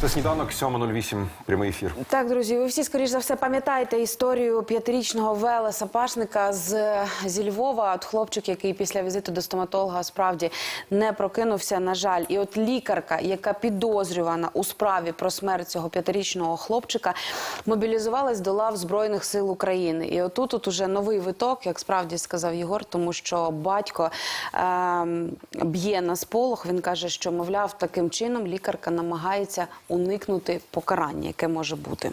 Це сніданок 7.08, прямий ефір. Так, друзі, ви всі скоріш за все пам'ятаєте історію п'ятирічного Велеса Пашника з зі Львова. От хлопчик, який після візиту до стоматолога справді не прокинувся. На жаль, і от лікарка, яка підозрювана у справі про смерть цього п'ятирічного хлопчика, мобілізувалась до лав збройних сил України. І отут от уже новий виток, як справді сказав Єгор, тому що батько ем, б'є на сполох. Він каже, що мовляв, таким чином лікарка намагається уникнути покарання, яке може бути.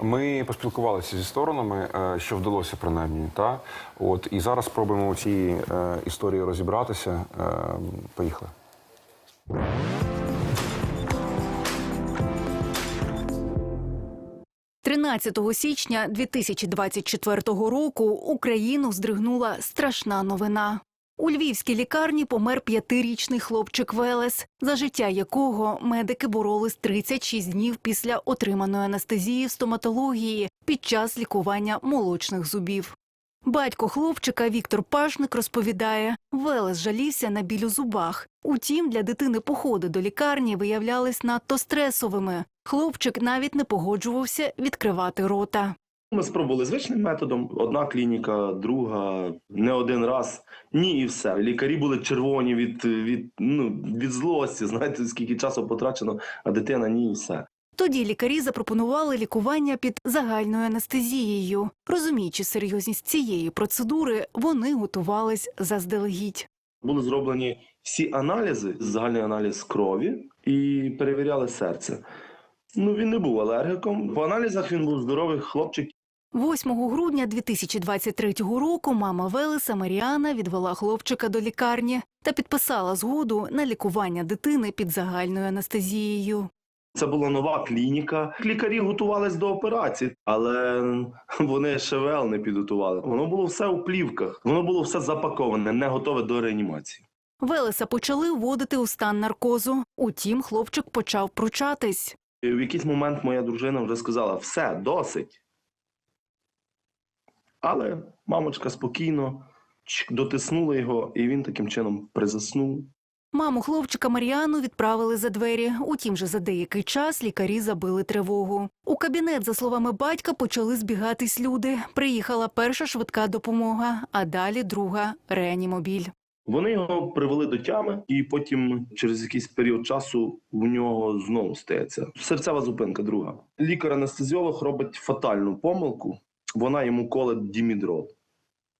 Ми поспілкувалися зі сторонами, е, що вдалося принаймні. Та? От, і зараз спробуємо у цій е, історії розібратися. Е, Поїхали. 13 січня 2024 року Україну здригнула страшна новина. У львівській лікарні помер п'ятирічний хлопчик Велес, за життя якого медики боролись 36 днів після отриманої анестезії в стоматології під час лікування молочних зубів. Батько хлопчика Віктор Пашник розповідає, Велес жалівся на біль у зубах. Утім, для дитини походи до лікарні виявлялись надто стресовими. Хлопчик навіть не погоджувався відкривати рота. Ми спробували звичним методом. Одна клініка, друга, не один раз. Ні, і все. Лікарі були червоні від, від, ну, від злості. Знаєте, скільки часу потрачено, а дитина ні, і все. Тоді лікарі запропонували лікування під загальною анестезією. Розуміючи серйозність цієї процедури, вони готувались заздалегідь. Були зроблені всі аналізи, загальний аналіз крові, і перевіряли серце. Ну, він не був алергіком. По аналізах він був здоровий хлопчик. 8 грудня 2023 року мама Велеса Маріана відвела хлопчика до лікарні та підписала згоду на лікування дитини під загальною анестезією. Це була нова клініка. Лікарі готувались до операції, але вони ШВЛ не підготували. Воно було все у плівках, воно було все запаковане, не готове до реанімації. Велеса почали вводити у стан наркозу. Утім, хлопчик почав пручатись. І в якийсь момент моя дружина вже сказала: все, досить. Але мамочка спокійно дотиснула його, і він таким чином призаснув. Маму хлопчика Маріану відправили за двері. Утім, же за деякий час лікарі забили тривогу. У кабінет, за словами батька, почали збігатись люди. Приїхала перша швидка допомога, а далі друга реанімобіль. Вони його привели до тями, і потім, через якийсь період часу, в нього знову стається серцева зупинка. Друга лікар-анестезіолог робить фатальну помилку. Вона йому колить дімідрол,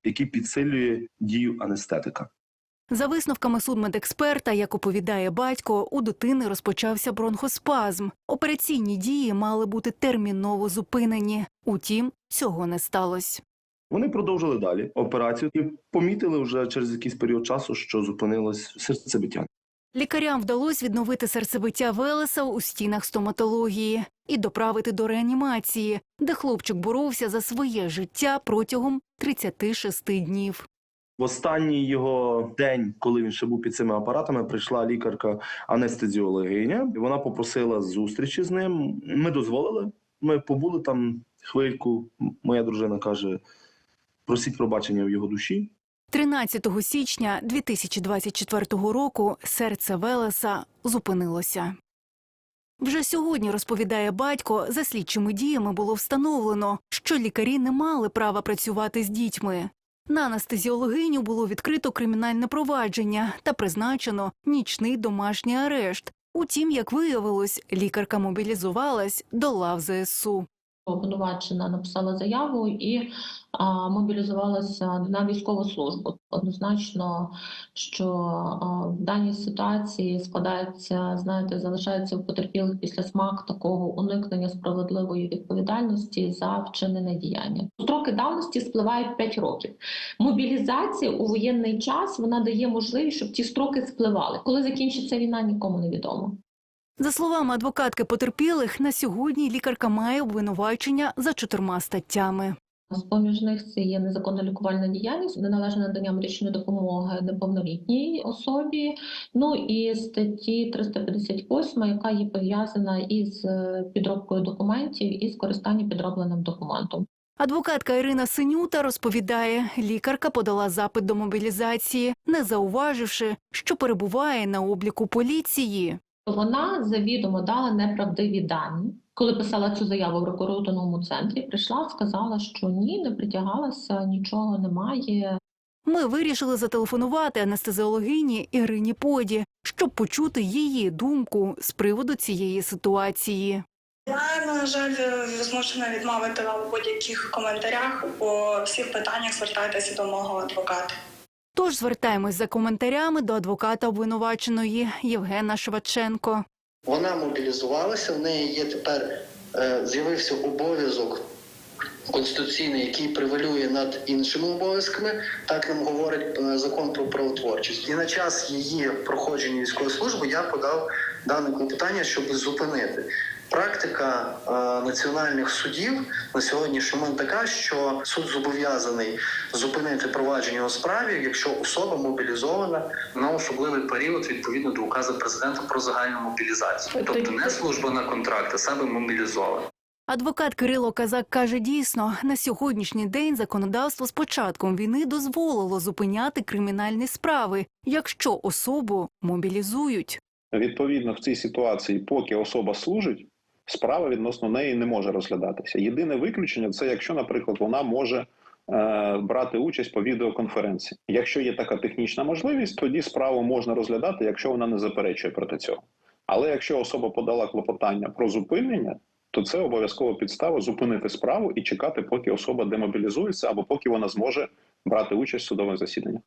який підсилює дію анестетика. За висновками судмедексперта, як оповідає батько, у дитини розпочався бронхоспазм. Операційні дії мали бути терміново зупинені. Утім, цього не сталося. Вони продовжили далі операцію і помітили вже через якийсь період часу, що зупинилось серцебиття. Лікарям вдалося відновити серцебиття Велеса у стінах стоматології і доправити до реанімації, де хлопчик боровся за своє життя протягом 36 днів. В останній його день, коли він ще був під цими апаратами, прийшла лікарка-анестезіологиня. Вона попросила зустрічі з ним. Ми дозволили. Ми побули там хвильку. Моя дружина каже: просіть пробачення в його душі. 13 січня 2024 року серце Велеса зупинилося. Вже сьогодні, розповідає батько, за слідчими діями було встановлено, що лікарі не мали права працювати з дітьми. На анестезіологиню було відкрито кримінальне провадження та призначено нічний домашній арешт. Утім, як виявилось, лікарка мобілізувалась до лав ЗСУ. Обвинувачена написала заяву і а, мобілізувалася на військову службу. Однозначно, що а, в даній ситуації складається, знаєте, залишається в потерпілих після смак такого уникнення справедливої відповідальності за вчинене діяння. Строки давності спливають 5 років. Мобілізація у воєнний час вона дає можливість, щоб ті строки спливали. Коли закінчиться війна, нікому не відомо. За словами адвокатки потерпілих, на сьогодні лікарка має обвинувачення за чотирма статтями. З поміж них це є незаконна лікувальна діяльність, неналежне надання медичної допомоги неповнолітній особі. Ну і статті 358, яка є пов'язана із е, підробкою документів і скористанням підробленим документом. Адвокатка Ірина Синюта розповідає, лікарка подала запит до мобілізації, не зауваживши, що перебуває на обліку поліції. Вона завідомо дала неправдиві дані. Коли писала цю заяву в рекордонному центрі, прийшла, сказала, що ні, не притягалася, нічого немає. Ми вирішили зателефонувати анестезіологині Ірині Поді, щоб почути її думку з приводу цієї ситуації. Я, на жаль, змушена відмовити вам у будь-яких коментарях. По всіх питаннях звертайтеся до мого адвоката. Тож звертаємось за коментарями до адвоката обвинуваченої Євгена Шваченко. Вона мобілізувалася. В неї є тепер е, з'явився обов'язок конституційний, який превалює над іншими обов'язками. Так нам говорить е, закон про правотворчість. І на час її проходження військової служби я подав дане клопотання, щоб зупинити. Практика е, національних судів на сьогоднішній момент така, що суд зобов'язаний зупинити провадження у справі, якщо особа мобілізована на особливий період відповідно до указу президента про загальну мобілізацію, тобто не служба на контракт, а саме мобілізована. Адвокат Кирило Казак каже, дійсно, на сьогоднішній день законодавство з початком війни дозволило зупиняти кримінальні справи, якщо особу мобілізують. Відповідно, в цій ситуації, поки особа служить, справа відносно неї не може розглядатися. Єдине виключення це якщо, наприклад, вона може е, брати участь по відеоконференції. Якщо є така технічна можливість, тоді справу можна розглядати, якщо вона не заперечує проти цього. Але якщо особа подала клопотання про зупинення, то це обов'язково підстава зупинити справу і чекати, поки особа демобілізується або поки вона зможе брати участь в судових засіданнях.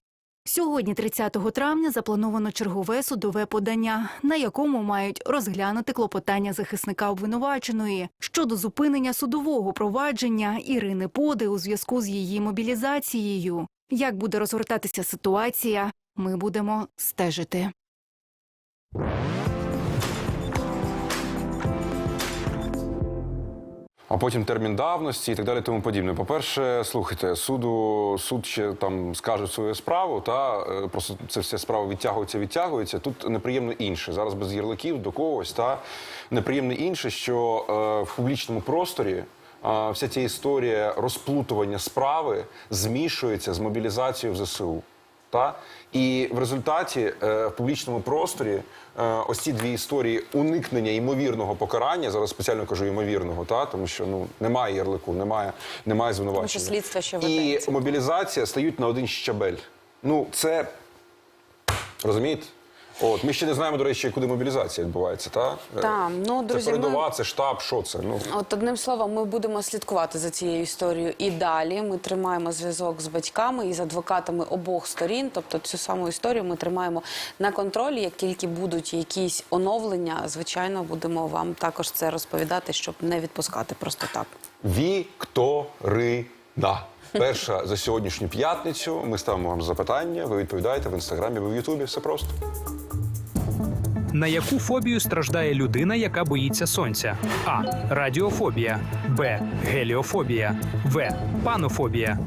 Сьогодні, 30 травня, заплановано чергове судове подання, на якому мають розглянути клопотання захисника обвинуваченої щодо зупинення судового провадження Ірини Поди у зв'язку з її мобілізацією. Як буде розгортатися ситуація, ми будемо стежити. А потім термін давності і так далі, тому подібне. По-перше, слухайте, суду суд ще там скаже свою справу, та е, просто це все справа відтягується, відтягується. Тут неприємно інше. Зараз без ярликів до когось, та неприємно інше, що е, в публічному просторі. е, Вся ця історія розплутування справи змішується з мобілізацією в ЗСУ. Та? І в результаті е, в публічному просторі е, ось ці дві історії уникнення ймовірного покарання, зараз спеціально кажу ймовірного, та? тому що ну, немає ярлику, немає, немає звинувачення. Тому що слідство ще І мобілізація стають на один щабель. Ну, це розумієте? От, ми ще не знаємо, до речі, куди мобілізація відбувається, та? Е, Та, ну, друзі, це ми- це штаб, що це? Ну, От одним словом, ми будемо слідкувати за цією історією і далі. Ми тримаємо зв'язок з батьками і з адвокатами обох сторін. Тобто цю саму історію ми тримаємо на контролі. Як тільки будуть якісь оновлення, звичайно, будемо вам також це розповідати, щоб не відпускати просто так. Вікторина. Перша за сьогоднішню п'ятницю. Ми ставимо вам запитання. Ви відповідаєте в інстаграмі, ви в Ютубі. Все просто. На яку фобію страждає людина, яка боїться сонця? А. Радіофобія, Б. Геліофобія, В. Панофобія.